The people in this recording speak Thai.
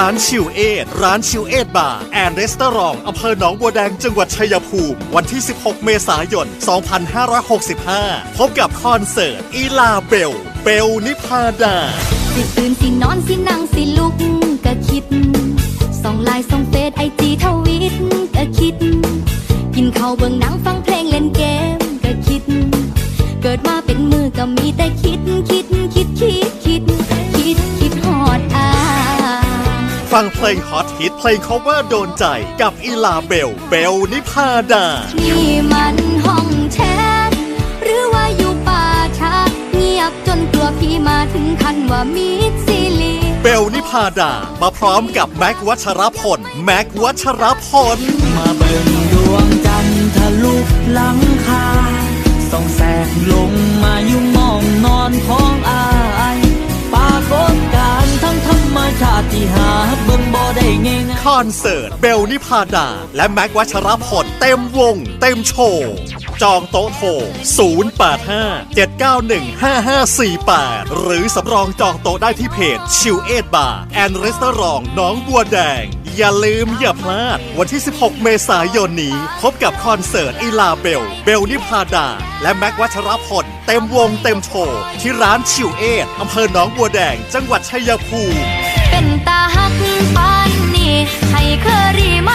ร้านชิวเอทร้านชิวเอทบาร์แอนด์รีสตอรองอำเภอหนองบัวแดงจังหวัดชัยภูมิ วันที่ 16 เมษายน 2565 พบกับคอนเสิร์ตอีลาเบล เบลนิพาดา สิตื่นสินอนสินั่งสิลุกก็คิดส่องไลน์ส่องเฟซไอจีทวิตก็คิด กินข้าวเบิ่งหนังฟังเพลงเล่นเกมก็คิด เกิดมาเป็นมือก็มีแต่คิดคิดคิดคิดคิด ฟังเพลงฮอตฮิตเพลง cover โดนใจกับอีลาเบล เบลนิพาดา นี่มันห้องแชทหรือว่าอยู่ป่าช้าเงียบจนกลัวพี่มาถึงคันว่ามีซีรีเบลนิพาดา มาพร้อมกับแม็กวัชรพล แม็กวัชรพล มาเบิ่งดวง คอนเสิร์ต เบลนิพาดา และแม็กวัชรพลเต็มวง เต็มโชว์ จองโต๊ะโทร 085-791-5548 หรือสำรองจองโต๊ะได้ที่เพจชิวเอทบาร์แอนด์รีสตอรองน้องบัวแดง อย่าลืมอย่าพลาด วันที่ 16 เมษายนนี้ พบกับคอนเสิร์ตอีลาเบล เบลนิพาดา และแม็กวัชรพลเต็มวงเต็มโชว์ ที่ร้านชิวเอทอำเภอหนองบัวแดง จังหวัดชัยภูมิเป็นตาหักปา ให้เคอรี่